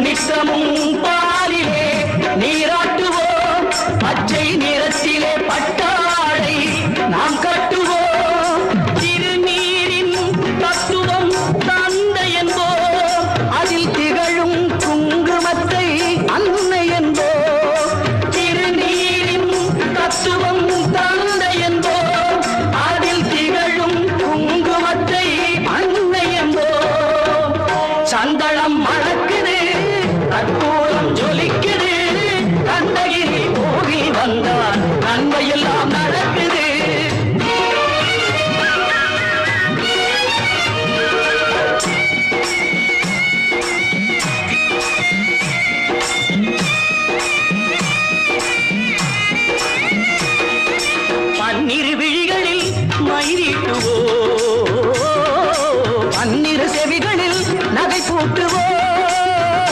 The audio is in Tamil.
நித்தமும் பாலிலே நீராட்டுவோம். பச்சை நிறத்திலே பட்டாடை நாம் கட்டுவோம். திருநீரின் தத்துவம் தந்தை என்போம். அதில் திகழும் குங்குமத்தை அன்னை என்போம். திருநீரின் தத்துவம் தந்தை என்போம். அதில் திகழும் குங்குமத்தை அன்னை என்போம். சந்தளம் மணக்க எல்லாம் நடக்குது. பன்னிரு விழிகளில் மயிரிட்டு